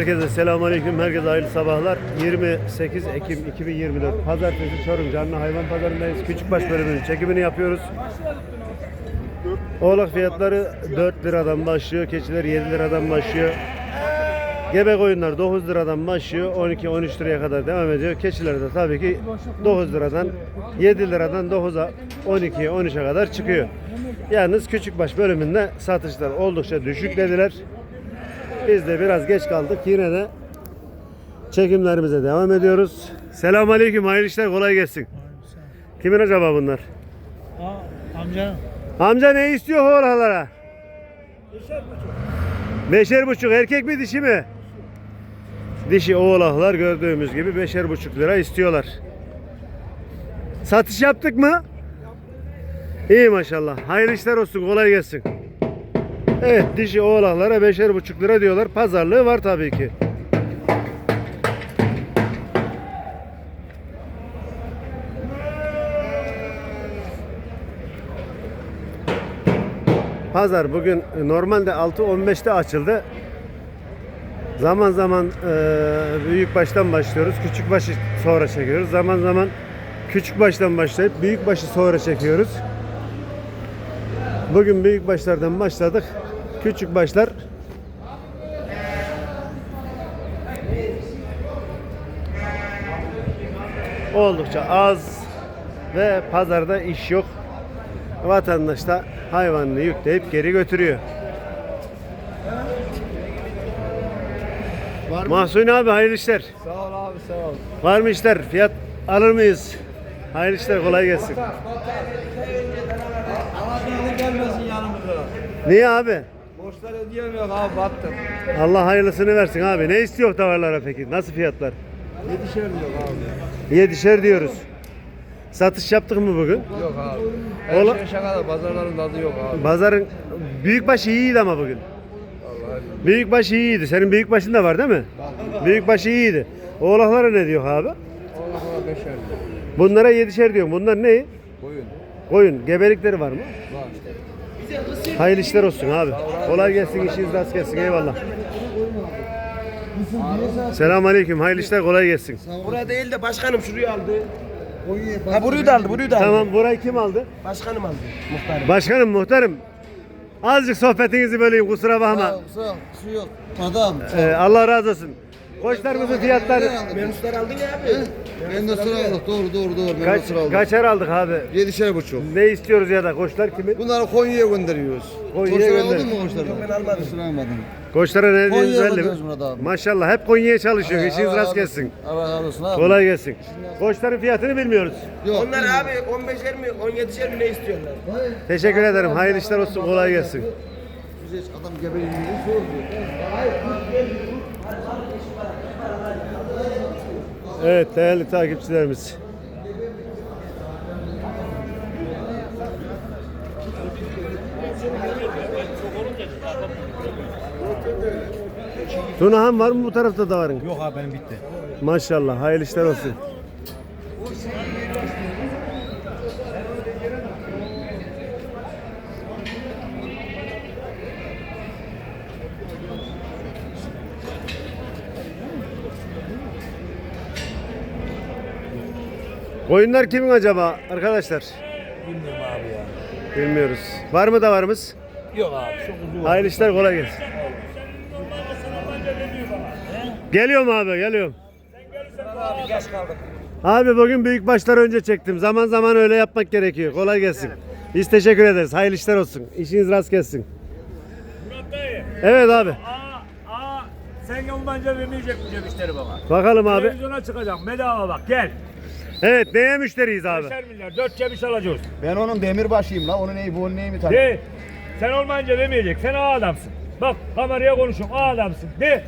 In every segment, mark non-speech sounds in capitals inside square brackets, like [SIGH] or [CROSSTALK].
Herkese selamünaleyküm. Herkese hayırlı sabahlar. 28 Ekim 2024 Pazartesi Çorum Canlı Hayvan Pazarındayız. Küçükbaş bölümünün çekimini yapıyoruz. Oğlak fiyatları 4 liradan başlıyor. Keçiler 7 liradan başlıyor. Gebe koyunlar 9 liradan başlıyor. 12-13 liraya kadar devam ediyor. Keçiler de tabii ki 9 liradan 7 liradan 9'a 12'ye 13'e kadar çıkıyor. Yalnız küçükbaş bölümünde satışlar oldukça düşük dediler. Biz de biraz geç kaldık. Yine de çekimlerimize devam ediyoruz. Selamun Aleyküm. Hayırlı işler. Kolay gelsin. Kimin acaba bunlar? Aa, amca Amca ne istiyor oralara? Beşer buçuk. Erkek mi dişi mi? Dişi oğlaklar gördüğümüz gibi beşer buçuk lira istiyorlar. Satış yaptık mı? İyi maşallah. Hayırlı işler olsun. Kolay gelsin. Evet dişi oğlaklara beşer buçuk lira diyorlar. Pazarlığı var tabii ki. Pazar bugün normalde 6.15'te açıldı. Zaman zaman e, büyük baştan başlıyoruz. Küçük başı sonra çekiyoruz. Zaman zaman küçük baştan başlayıp büyük başı sonra çekiyoruz. Bugün büyük başlardan başladık. Küçük başlar oldukça az ve pazarda iş yok. Vatandaş da hayvanını yükleyip geri götürüyor. Mahsuni abi hayırlı işler. Sağ ol abi sağ ol. Var mı işler? Fiyat alır mıyız? Hayırlı işler kolay gelsin. Allah'ın gelmesin yanımıza. Niye abi? Borçlar ödeyemiyor abi battık. Allah hayırlısını versin abi. Ne istiyor tavırlara peki? Nasıl fiyatlar? Yetişemiyor abi. Yedişer diyoruz. Satış yaptık mı bugün? Yok abi. Her Ola- şey şaka da pazarların tadı yok abi. Pazarın büyükbaş iyiydi ama bugün. Vallahi. Büyükbaş iyiydi. Senin büyükbaşın da var değil mi? Büyükbaş iyiydi. Oğlaklara ne diyor abi? Allah'a beşer diyor. Bunlara yedişer diyor. Bunlar ne? Koyun. Koyun. Gebelikleri var mı? Var. Hayırlı işler olsun abi. Kolay gelsin, işiniz rast gelsin. Eyvallah. Selamun aleyküm. Hayırlı işler, kolay gelsin. Buraya değil de başkanım şurayı aldı. Ha burayı da aldı, burayı da aldı. Tamam, burayı kim aldı? Başkanım aldı. Muhtarım. Başkanım, muhtarım. Azıcık sohbetinizi böleyim, kusura bakma. Su yok. Adam. Ee, Allah razı olsun. Koçlarımızın fiyatları Menüsler aldın ya abi. Ben de sıra aldık. Doğru doğru doğru. Ben de kaç, sıra aldık. kaçar aldık abi? Yedişer buçuk. Ne istiyoruz ya da koçlar kimin? Bunları Konya'ya gönderiyoruz. Konya'ya Koçları gönder. aldın mı koçları? Ben almadım. Sıra almadım. Koçlara ne Konya'ya belli mi? gönderiyoruz Murat abi. Maşallah hep Konya'ya çalışıyor. Allah İşiniz razı rast gelsin. Allah razı olsun abi. Kolay gelsin. Koçların fiyatını bilmiyoruz. Yok. Onlar abi 15'er mi 17'şer mi ne istiyorlar? Teşekkür ederim. Hayırlı işler olsun. Kolay gelsin. Adam gebeliğini sordu. Evet değerli takipçilerimiz. Tunahan var mı bu tarafta da varın? Yok abi benim bitti. Maşallah hayırlı işler olsun. Koyunlar kimin acaba arkadaşlar? Bilmiyorum abi ya. Bilmiyoruz. Var mı da varımız? Yok abi çok uzun. Hayırlı işler kolay gelsin. Geliyorum abi geliyorum. Abi geç kaldık. Abi bugün büyük başlar önce çektim. Zaman zaman öyle yapmak gerekiyor. Kolay gelsin. Biz teşekkür ederiz. Hayırlı işler olsun. İşiniz rast gelsin. Murat dayı. Evet abi. Aa, aa, sen olmayınca vermeyecek bu müşteri bana. Bakalım abi. Televizyona çıkacağım bedava bak gel. Evet neye müşteriyiz abi? 5'er milyar 4 cebiş alacağız. Ben onun demirbaşıyım la. Onun neyi bu neyi mi De. Sen olmayınca vermeyecek. Sen o adamsın. Bak kameraya konuşuyorum. O adamsın. De.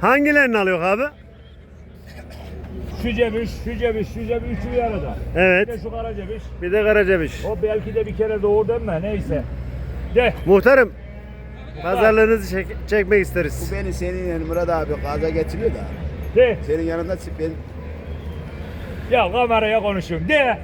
Hangilerini alıyor abi? Şu cebiş, şu cebiş, şu cebiş, üçü bir arada. Bir Evet. de şu kara cebiş. Bir de Karacabiş. O belki de bir kere doğurdu ama neyse. De. Muhtarım. Pazarlığınızı çek- çekmek isteriz. beni senin yani Murat abi gaza getiriyor da. De. Senin yanında ben Ya kameraya konuşuyorum. De.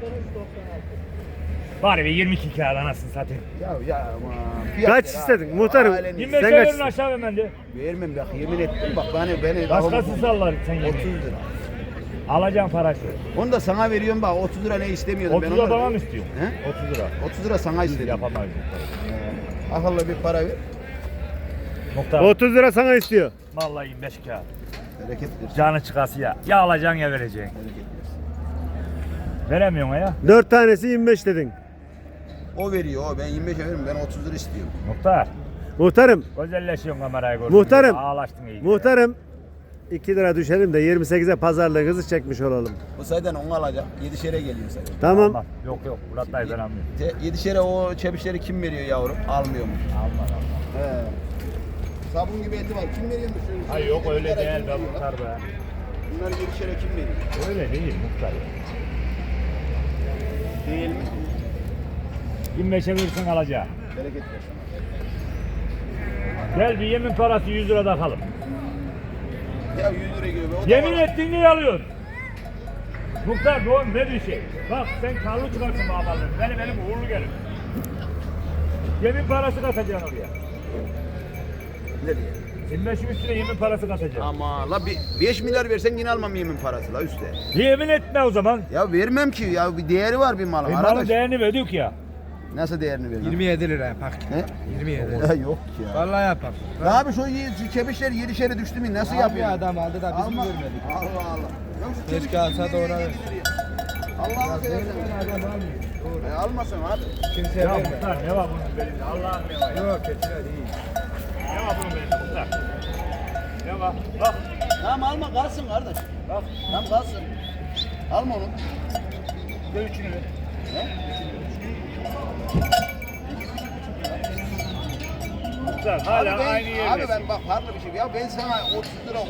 Bari bir 22 kağıt anasını satayım. Ya ya aman. Fiyat Kaç ver istedin? Muhtarım. Ailenin- 25 Sen verin kaç- aşağı hemen de. Vermem bak yemin ettim bak beni beni Başkası sallar sen 30 yemeği. lira. Alacağım parası. Onu da sana veriyorum bak 30 lira ne istemiyordum 30 ben lira bana mı istiyorsun? He? 30 lira. 30 lira sana istedim. Yapamayız. Akıllı bir para ver. Muhtar. 30 lira sana istiyor. Vallahi 25 kağıt. Bereket versin. Canı çıkası ya. Ya alacaksın ya vereceksin. Bereket. Veremiyorsun ya. 4 tanesi 25 dedin. O veriyor o ben 25 veririm ben 30 lira istiyorum. Muhtar. Muhtarım, Güzelleşiyorsun kamerayı gördüm. Muhtarım. Ağlaştın iyi. muhtarım 2 lira düşelim de 28'e pazarlığınızı çekmiş olalım. Bu sayeden onu alacak. 7'şere geliyor sayeden. Tamam. Almam. Yok yok. Murat dayı ben almıyorum. Te- 7'şere o çepişleri kim veriyor yavrum? Almıyor mu? Almam almam. He. Sabun gibi eti var. Kim veriyormuş? şöyle? Hayır yok öyle değil be veriyor muhtar be. Bunları 7'şere kim veriyor? Öyle değil muhtar. Değil mi? 25'e verirsen alacağım. Bereket versin. Gel bir yemin parası 100 lira takalım. Ya 100 lira be, o da Yemin var. ettin diye alıyorsun. Muhtar doğum ne bir şey. Bak sen karlı çıkarsın babalarım. Benim elim uğurlu gelir. Yemin parası katacaksın oraya. Ne diyor? 25'in üstüne yemin parası katacaksın. Ama la 5 milyar versen yine almam yemin parası la üstte. Yemin etme o zaman. Ya vermem ki ya bir değeri var bir malın E, malın değerini verdik ya. Nasıl değerini vermem? 27 lira pak. Ne? 27. Ya yok ya. Vallahi yapar. Ya abi şu y- çepişler 7'şere düştü mü nasıl yapıyor? adam aldı da Alma. Allah Allah. Ya şu Keşke alsa da ona ver. ya. Allah'ını seversen. E, almasın abi. Kimse Ya vermedi. muhtar ne var bunun belinde? Allah'ım ne var ya? Yok keçiler değil. Ne var muhtar? Ne var? Bak. Tamam alma kalsın kardeş. Bak. Tamam kalsın. Alma onu. Bir üçünü ver. Muhtar hala abi ben, aynı Abi yerde. ben bak farklı bir şey. Ya ben sana 30 lira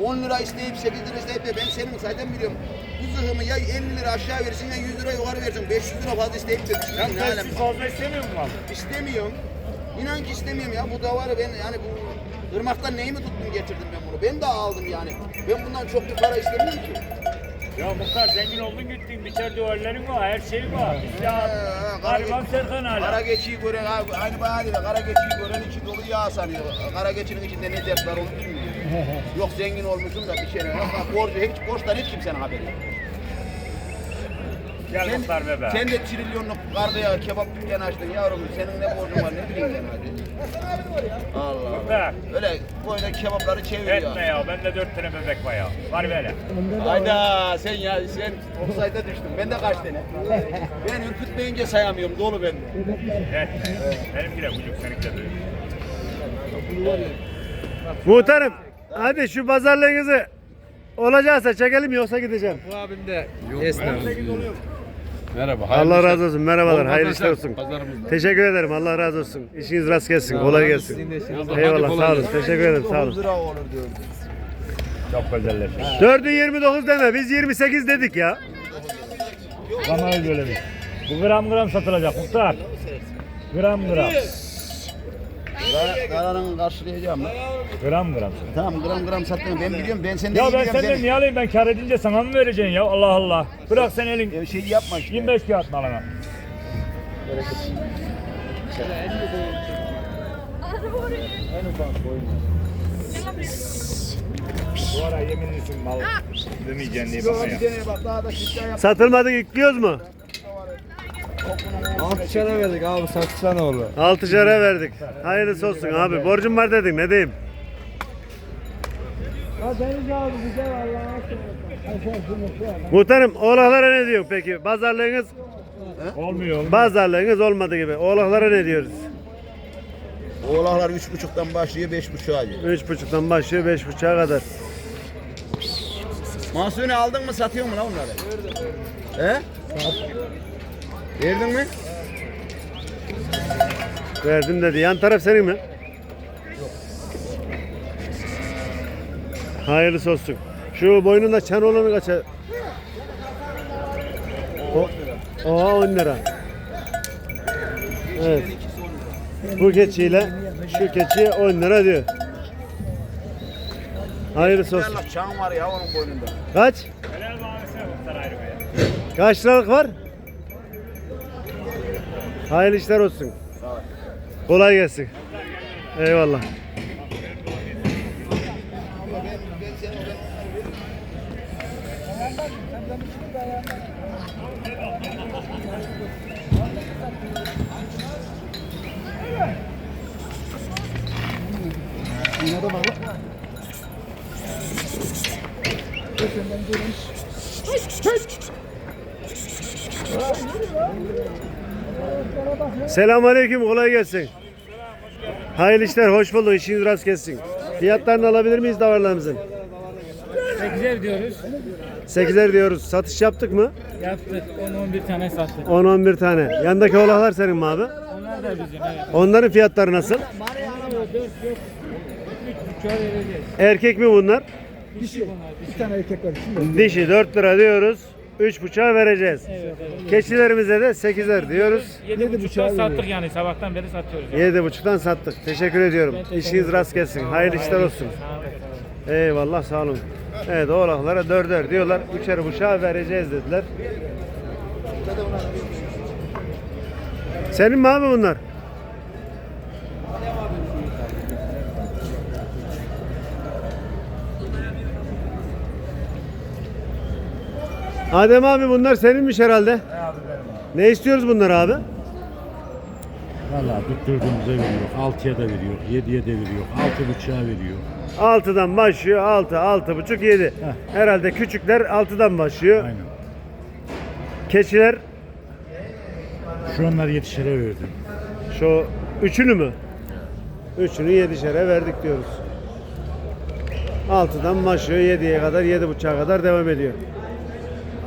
10, 10 lira isteyip 8 lira isteyip de ben senin zaten biliyorum. Bu zırhımı ya 50 lira aşağı verirsin ya 100 lira yukarı verirsin. 500 lira fazla isteyip de düşünüyorum ne alem. tersiz fazla istemiyor musun abi? İstemiyorum. İnan ki istemiyorum ya. Bu davarı ben yani bu ırmaktan neyi mi tuttum getirdim ben bunu. Ben de aldım yani. Ben bundan çok bir para istemiyorum ki. Ya muhtar zengin oldun gittin. Biçer duvarların var, her şeyin var. Ee, gariban Serkan Kara hala. geçiyi gören abi aynı bana değil. Kara geçiyi gören içi dolu yağ sanıyor. Kara geçinin içinde ne dert var onu bilmiyor. [LAUGHS] Yok zengin olmuşum da bir kere. Bak borcu hiç borçtan hiç kimsenin haberi yok. Gel muhtar be be. sen de trilyonluk kargıya kebap dükkanı açtın yavrum. Senin ne borcun var ne bileyim ben hadi. Allah Öyle böyle kebapları çeviriyor. Etme ya. Bende dört tane bebek var ya. Var böyle. Hayda sen ya sen offside'a düştün. Ben de kaç tane. ben ürkütmeyince sayamıyorum dolu bende. Evet. Benimki de bucuk, seninki de büyük. Muhtarım, hadi şu pazarlığınızı olacaksa çekelim yoksa gideceğim. Bu abim de esnaf. Merhaba. Allah razı olsun. Merhabalar. Hayırlı işler olsun. pazarımızda. Teşekkür ederim. Allah razı olsun. İşiniz rast gelsin. Kolay gelsin. Eyvallah. Sağ olun. Teşekkür ederim. Sağ 9 olun. lira olur diyorum. Çok güzelleşmiş. 4'ü 29 deme. Biz 28 dedik ya. Böyle bir. Bu gram gram satılacak muhtar. Gram gram. Kararını karşılayacağım lan. Gram gram. Tamam gram gram sattın. Ben biliyorum. Ben senden Ya iyi ben biliyorum. senden Sen- niye alayım ben kar edince sana mı vereceksin ya Allah Allah. Bırak sen elin Ya şey yapma işte. 25 kağıt malına. Bu ara yeminlisin mal demeyeceksin diye bana ya. yap. Satılmadık yüklüyoruz mu? Altı çana verdik abi satsa ne olur? 6 şara verdik. Hayırlısı olsun abi. Borcum var dedin. Ne diyeyim? Muhtarım oğlaklara ne diyor peki? Pazarlığınız Olmuyor olmuyor. pazarlığınız olmadı gibi. Oğlaklara ne diyoruz? Oğlaklar 3.5'tan başlıyor 5.5'a geliyor. 3.5'tan başlıyor 5.5'a kadar. Mahsuni aldın mı satıyor mu lan onları? He? Verdin mi? Verdim dedi. Yan taraf senin mi? Hayırlısı olsun. Şu boynunda çan olanı kaça? O, o 10 lira. Evet. Bu keçiyle şu keçiye 10 lira diyor. Hayırlısı olsun. Allah çan var ya onun boynunda. Kaç? Kaç liralık var? Hayırlı işler olsun. Kolay gelsin. Eyvallah. Selamünaleyküm, kolay gelsin. Hayırlı işler, hoş bulduk. İşiniz rast gelsin. Fiyatlarını alabilir miyiz davarlarımızın? 8'er diyoruz. 8'er diyoruz. Satış yaptık mı? Yaptık. 10-11 tane sattık. 10-11 tane. Yandaki oğlaklar senin mi abi? Onlar da bizim evet. Onların fiyatları nasıl? 3 buçuğa vereceğiz. Erkek mi bunlar? Dişi. Bir tane erkek var. Dişi 4 lira diyoruz. 3,5'a vereceğiz. Evet, evet. Keçilerimize de 8'er diyoruz. 7.5'tan sattık yani. Sabahtan beri satıyoruz. Yani. 7,5'tan sattık. Teşekkür ediyorum. İşiniz rast gelsin. Hayırlı işler olsun. Eyvallah sağ olun. Evet oğlaklara dörder diyorlar. Üçer buçuğa vereceğiz dediler. Senin mi abi bunlar? Adem abi bunlar seninmiş herhalde. Ne istiyoruz bunlar abi? Valla tutturduğumuza veriyor. 6'ya da veriyor. 7'ye de veriyor. 6.5'a veriyor. 6'dan başlıyor. 6, 6,5, 7. Herhalde küçükler 6'dan başlıyor. Aynen. Keçiler Şu anlar yetişere verdim. şu üçünü mü? Üçünü 7'şere verdik diyoruz. 6'dan başlıyor 7'ye kadar 7,5'a kadar devam ediyor.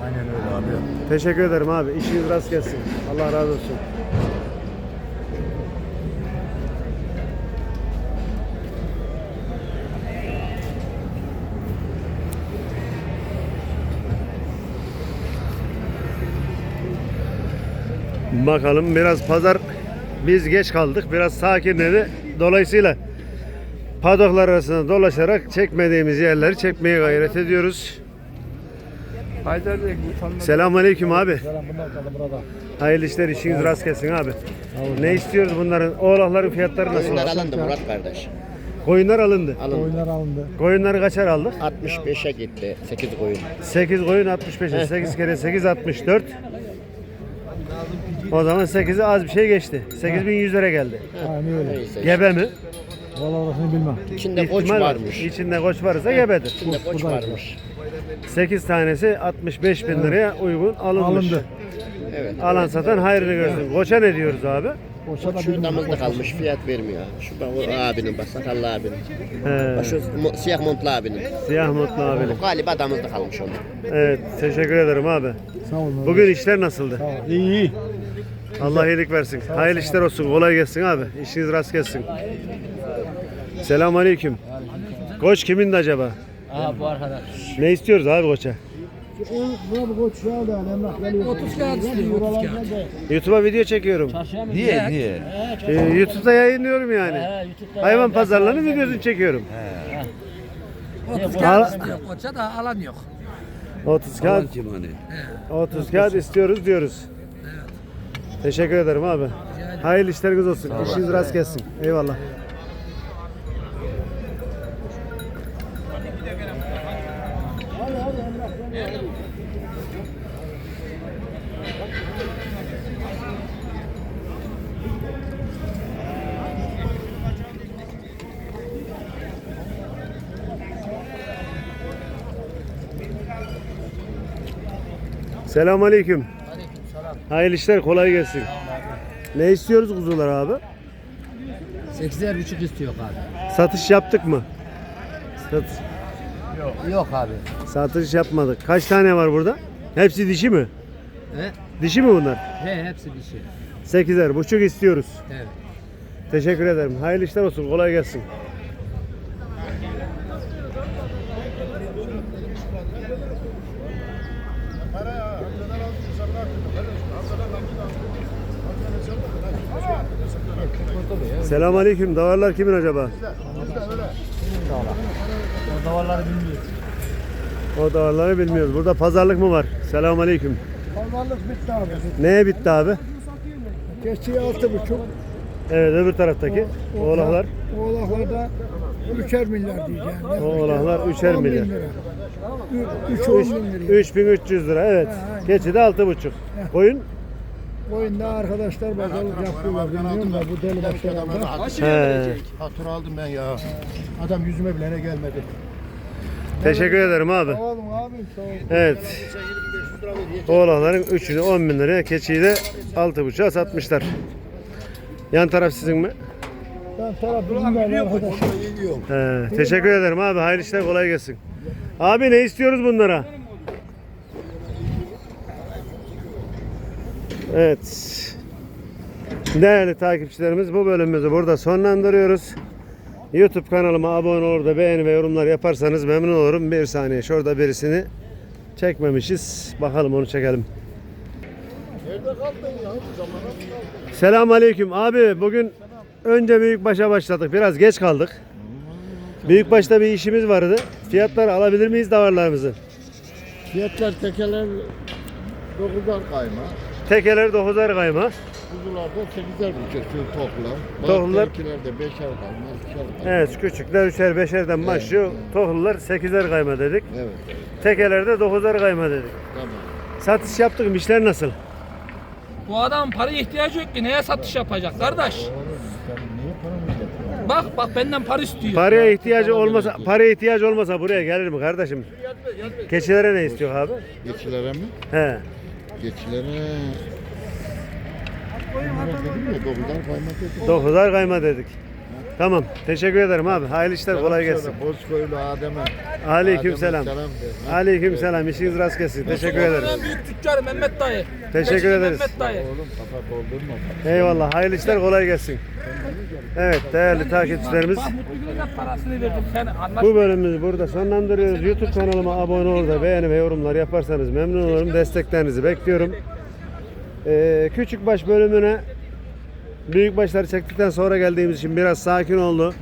Aynen öyle abi. Teşekkür ederim abi. İşiniz rast gelsin. Allah razı olsun. Bakalım biraz pazar biz geç kaldık. Biraz sakinledi. Dolayısıyla padoklar arasında dolaşarak çekmediğimiz yerleri çekmeye gayret ediyoruz. Selamünaleyküm abi. Hayırlı işler işiniz rast gelsin abi. Ne istiyoruz bunların? Oğlakların fiyatları nasıl? Koyunlar alındı Murat kardeş. Koyunlar alındı. Alındı. oyunlar alındı. Koyunları kaçar aldık? 65'e gitti 8 koyun. 8 koyun 65'e. 8 kere 8 64. O zaman 8'i az bir şey geçti. 8100 lira geldi. Aynen öyle. Neyse. Gebe mi? Valla orasını bilmem. İçinde koç İhtimal varmış. İçinde koç varsa gebedir. İçinde koç varmış. 8 tanesi 65 bin liraya uygun alınmış. Alındı. Evet. Alan satan hayrını görsün. Koça ne diyoruz abi? Boşa da Şu bilmem. damızda kalmış fiyat vermiyor. Şu bak o abinin bak sakallı abinin. He, Bak şu mo- siyah montlu abinin. siyah mutlu abi. O galiba damızda kalmış onun. Evet, teşekkür ederim abi. Sağ olun. Bugün işler nasıldı? İyi iyi. Allah iyilik versin. Hayırlı işler olsun. Kolay gelsin abi. İşiniz rast gelsin. Selamun aleyküm. Koç kimindi acaba? Aa bu arkadaş. Ne istiyoruz abi koça? 30 kağıt istiyor. 30 kağıt. YouTube'a video çekiyorum. Niye niye? Ee, YouTube'da yayınlıyorum yani. Hayvan pazarlarının videosunu çekiyorum. Al- Koça da alan yok. 30 kağıt, 30 kağıt istiyoruz diyoruz. Teşekkür ederim abi. Hayırlı işleriniz olsun. İşiniz rast gelsin. Eyvallah. Selamun aleyküm. Hayırlı işler kolay gelsin. Ne istiyoruz kuzular abi? 8'er buçuk istiyor abi. Satış yaptık mı? Satış, Yok abi. satış yapmadık. Kaç tane var burada? Hepsi dişi mi? He? Dişi mi bunlar? He hepsi dişi. Sekizer buçuk istiyoruz. Evet. Teşekkür ederim. Hayırlı işler olsun. Kolay gelsin. Selamun aleyküm. Davarlar kimin acaba? O davarları bilmiyoruz. O davarları bilmiyoruz. Burada pazarlık mı var? Selamun aleyküm. Pazarlık bitti abi. Neye bitti abi? Keçi altı buçuk. Evet öbür taraftaki oğlaklar. Oğlaklarda üçer milyar diyeceğim. O oğlaklar üçer milyar. lira. Ü- Üç on bin lira. 3300 lira evet. Ha, aynen. Keçi de 6,5. Koyun Oyunda arkadaşlar bakalım yapıyorlar. Bilmiyorum da bu deli başlarında. Hatur aldım ben ya. Adam yüzüme bile gelmedi. Teşekkür ederim abi. Sağ olun abi. Sağ olun. Evet. Oğlakların üçünü 10 bin liraya, keçiyi de 6,5'a satmışlar. Yan taraf sizin mi? Ben taraf bizim de arkadaşlar. He, teşekkür ederim abi. Hayırlı işler kolay gelsin. Abi ne istiyoruz bunlara? Evet. Değerli takipçilerimiz bu bölümümüzü burada sonlandırıyoruz. YouTube kanalıma abone olur da beğeni ve yorumlar yaparsanız memnun olurum. Bir saniye şurada birisini çekmemişiz. Bakalım onu çekelim. Selam aleyküm. Abi bugün önce büyükbaşa başladık. Biraz geç kaldık. Büyükbaşta bir işimiz vardı. Fiyatları alabilir miyiz davarlarımızı? Fiyatlar tekeler 9'ar kayma. Tekeler 9'ar kayma. Kuzularda 8'er buçuk toklar. Toklular- Bazı de 5'er kayma, 2'er kayma. Evet küçükler 3'er 5'erden başlıyor. Tohlular 8'er kayma dedik. Evet, Tekelerde 9'ar kayma dedik. tamam. Satış yaptık mı? İşler nasıl? Bu adam paraya ihtiyacı yok ki neye satış yapacak kardeş? Bak bak benden para istiyor. Paraya ihtiyacı olmasa paraya ihtiyacı olmasa buraya gelir mi kardeşim? Keçilere ne istiyor abi? Geçilere mi? He. Ya 9'ar kayma dedim. 9'ar kayma dedik. Tamam. Teşekkür ederim abi. Hayırlı işler kolay gelsin. Bozkoylu Adem'e. Aleyküm selam. Adem'e selam. Aleyküm selam. İşiniz rast gelsin. Teşekkür ederiz. En büyük tüccar Mehmet dayı. Teşekkür ederiz. Mehmet dayı. Oğlum kafa doldurma. Eyvallah. Hayırlı işler kolay gelsin. Evet değerli takipçilerimiz. Bu bölümümüzü burada sonlandırıyoruz. YouTube kanalıma abone olur da beğeni ve yorumlar yaparsanız memnun olurum. Desteklerinizi bekliyorum. Ee, küçük baş bölümüne büyük başları çektikten sonra geldiğimiz için biraz sakin oldu.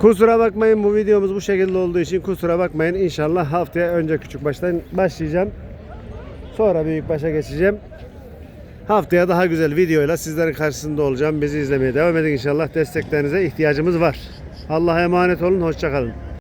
Kusura bakmayın bu videomuz bu şekilde olduğu için kusura bakmayın. İnşallah haftaya önce küçük baştan başlayacağım. Sonra büyük başa geçeceğim. Haftaya daha güzel videoyla sizlerin karşısında olacağım. Bizi izlemeye devam edin inşallah. Desteklerinize ihtiyacımız var. Allah'a emanet olun. Hoşçakalın.